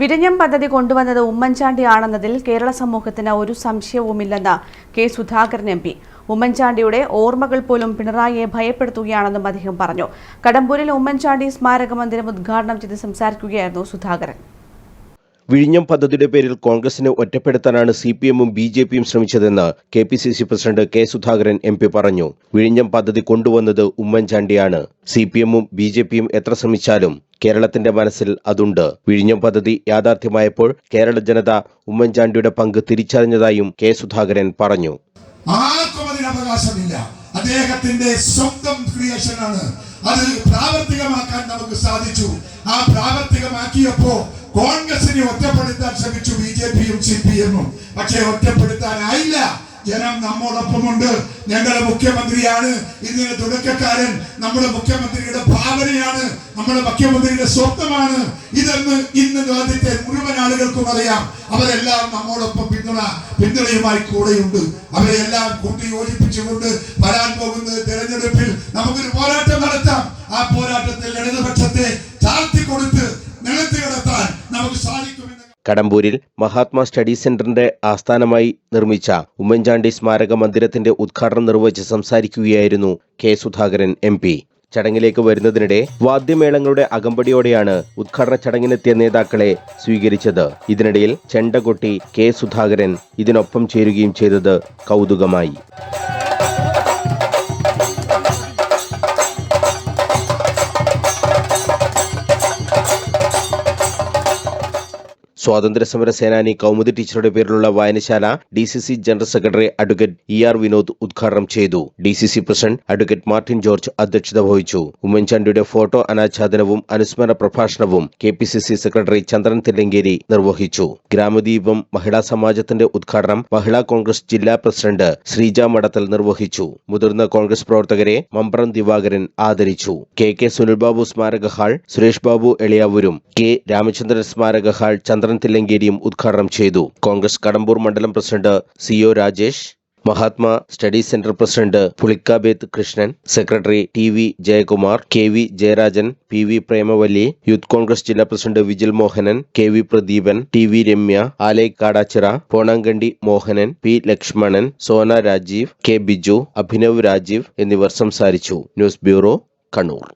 വിഴിഞ്ഞം പദ്ധതി കൊണ്ടുവന്നത് ഉമ്മൻചാണ്ടിയാണെന്നതിൽ കേരള സമൂഹത്തിന് ഒരു സംശയവുമില്ലെന്ന് കെ സുധാകരൻ എം പി. ഉമ്മൻചാണ്ടിയുടെ ഓർമ്മകൾ പോലും പിണറായിയെ ഭയപ്പെടുത്തുകയാണെന്നും അദ്ദേഹം പറഞ്ഞു. കടമ്പൂരിൽ ഉമ്മൻചാണ്ടി സ്മാരക മന്ദിരം ഉദ്ഘാടനം ചെയ്ത് സംസാരിക്കുകയായിരുന്നു സുധാകരൻ. വിഴിഞ്ഞം പദ്ധതിയുടെ പേരിൽ കോൺഗ്രസിനെ ഒറ്റപ്പെടുത്താനാണ് സി പി എമ്മും ബി ജെ പിയും ശ്രമിച്ചതെന്ന് K P C C president K Sudhakaran M P പറഞ്ഞു. വിഴിഞ്ഞം പദ്ധതി കൊണ്ടുവന്നത് ഉമ്മൻചാണ്ടിയാണ്. സി പി എമ്മും ബി ജെ പിയും എത്ര ശ്രമിച്ചാലും കേരളത്തിന്റെ മനസ്സിൽ അതുണ്ട്. വിഴിഞ്ഞം പദ്ധതി യാഥാർത്ഥ്യമായപ്പോൾ കേരള ജനത ഉമ്മൻചാണ്ടിയുടെ പങ്ക് തിരിച്ചറിഞ്ഞതായും കെ സുധാകരൻ പറഞ്ഞു. ആർക്കും അതിന് അവകാശമില്ല. അദ്ദേഹത്തിന്റെ സ്വന്തം ക്രിയേഷൻ ആണ്. അത് പ്രാവർത്തികമാക്കാൻ നമുക്ക് സാധിച്ചു. ആ പ്രാവർത്തികമാക്കിയപ്പോ കോൺഗ്രസിനെ ഒറ്റപ്പെടുത്താൻ ശ്രമിച്ചു ബി ജെ പിയും സി പി എമ്മും. പക്ഷെ ഒറ്റപ്പെടുത്താനായില്ല. ജനം നമ്മോടൊപ്പമുണ്ട്. ഞങ്ങളുടെ മുഖ്യമന്ത്രിയാണ്. ഇതിന് തുടക്കക്കാരൻ നമ്മുടെ മുഖ്യമന്ത്രിയുടെ ഭാവനയാണ്. നമ്മുടെ മുഖ്യമന്ത്രിയുടെ സ്വപ്നമാണ്. ഇതെന്ന് ഇന്ന് ലോകത്തെ മുഴുവൻ ആളുകൾക്കും അറിയാം. അവരെല്ലാം നമ്മോടൊപ്പം പിന്തുണ പിന്തുണയുമായി കൂടെയുണ്ട്. അവരെല്ലാം കൂട്ടി യോജിപ്പിച്ചുകൊണ്ട് വരാൻ പോകുന്ന തെരഞ്ഞെടുപ്പിൽ നമുക്കൊരു പോരാട്ടം നടത്താം. ആ പോരാട്ടത്തിൽ ഇടതുപക്ഷത്തെ താഴ്ത്തി കൊടുത്ത് കടമ്പൂരിൽ മഹാത്മാ സ്റ്റഡി സെന്ററിന്റെ ആസ്ഥാനമായി നിർമ്മിച്ച ഉമ്മൻചാണ്ടി സ്മാരക മന്ദിരത്തിന്റെ ഉദ്ഘാടനം നിർവഹിച്ച് സംസാരിക്കുകയായിരുന്നു കെ സുധാകരൻ എം പി. ചടങ്ങിലേക്ക് വരുന്നതിനിടെ വാദ്യമേളങ്ങളുടെ അകമ്പടിയോടെയാണ് ഉദ്ഘാടന ചടങ്ങിനെത്തിയ നേതാക്കളെ സ്വീകരിച്ചത്. ഇതിനിടയിൽ ചെണ്ടകൊട്ടി കെ സുധാകരൻ ഇതിനൊപ്പം ചേരുകയും ചെയ്തത് കൗതുകമായി. സ്വാതന്ത്ര്യസമര സേനാനി കൗമുദി ടീച്ചറുടെ പേരിലുള്ള വായനശാല D C C general secretary advocate E R Vinod ഉദ്ഘാടനം ചെയ്തു. D C C president advocate Martin George അധ്യക്ഷത വഹിച്ചു. ഉമ്മൻചാണ്ടിയുടെ ഫോട്ടോ അനാച്ഛാദനവും അനുസ്മരണ പ്രഭാഷണവും K P C C secretary Chandran Thillankeri നിർവഹിച്ചു. ഗ്രാമദീപം മഹിളാ സമാജത്തിന്റെ ഉദ്ഘാടനം മഹിളാ കോൺഗ്രസ് ജില്ലാ പ്രസിഡന്റ് ശ്രീജ മഠത്തൽ നിർവഹിച്ചു. മുതിർന്ന കോൺഗ്രസ് പ്രവർത്തകരെ മമ്പ്രം ദിവാകരൻ ആദരിച്ചു. കെ കെ സുനിൽബാബു സ്മാരക ഹാൾ സുരേഷ് ബാബു എളിയാവൂരും കെ രാമചന്ദ്രൻ സ്മാരക ഹാൾ ചന്ദ്രൻ തില്ലങ്കേരിയും ഉദ്ഘാടനം ചെയ്തു. കോൺഗ്രസ് കടമ്പൂർ മണ്ഡലം president C O Rajesh Mahatma study centre president Pulikkabeth Krishnan secretary T V Jayakumar K V Jayarajan P V Premavalli youth Congress ജില്ലാ president Vijil Mohanan K V Pradeepan T V Ramya Alay Kadachira Ponankandi Mohanan P Lakshmanan Sona Rajeev K Biju Abhinav Rajeev എന്നിവർ സംസാരിച്ചു. News bureau Kannur.